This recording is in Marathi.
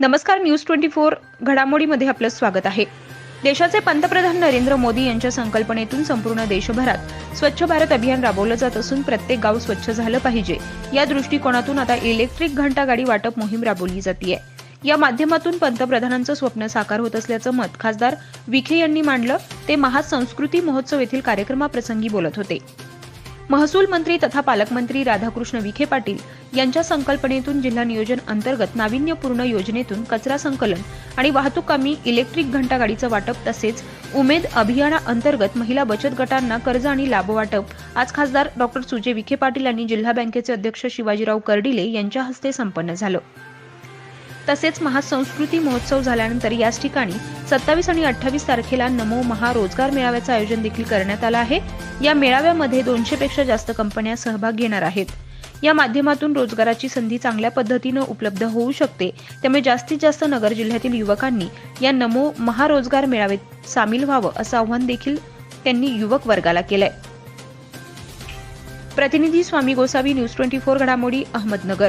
नमस्कार न्यूज ट्वेंटी फोर घडामोडीमध्ये आपलं स्वागत आहे. देशाचे पंतप्रधान नरेंद्र मोदी यांच्या संकल्पनेतून संपूर्ण देशभरात स्वच्छ भारत अभियान राबवलं जात असून प्रत्येक गाव स्वच्छ झालं पाहिजे. या दृष्टिकोनातून आता इलेक्ट्रिक घंटा गाडी वाटप मोहीम राबवली जाते या माध्यमातून पंतप्रधानांचं स्वप्न साकार होत असल्याचं मत खासदार विखे यांनी मांडलं. ते महासंस्कृती महोत्सव येथील कार्यक्रमाप्रसंगी बोलत होते. महसूल मंत्री तथा पालकमंत्री राधाकृष्ण विखे पाटील यांच्या संकल्पनेतून जिल्हा नियोजन अंतर्गत नाविन्यपूर्ण योजनेतून कचरा संकलन आणि वाहतूक कामी इलेक्ट्रिक घंटागाडीचं वाटप तसेच उमेद अभियाना अंतर्गत महिला बचत गटांना कर्ज आणि लाभ वाटप आज खासदार डॉ सुजय विखे पाटील यांनी जिल्हा बँकेचे अध्यक्ष शिवाजीराव कर्डिले यांच्या हस्ते संपन्न झालं. तसेच महासंस्कृती महोत्सव झाल्यानंतर याच ठिकाणी सत्तावीस आणि अठ्ठावीस तारखेला नमो महा रोजगार मेळाव्याचं आयोजन देखील करण्यात आलं आहे. या मेळाव्यामध्ये दोनशे पेक्षा जास्त कंपन्या सहभाग घेणार आहेत. या माध्यमातून रोजगाराची संधी चांगल्या पद्धतीनं उपलब्ध होऊ शकते. त्यामुळे जास्तीत जास्त नगर जिल्ह्यातील युवकांनी या नमो महारोजगार मेळाव्यात सामील व्हावं असं आव्हान देखील त्यांनी युवक वर्गाला केलंय. प्रतिनिधी Swami Gosavi news twenty four घडामोडी अहमदनगर.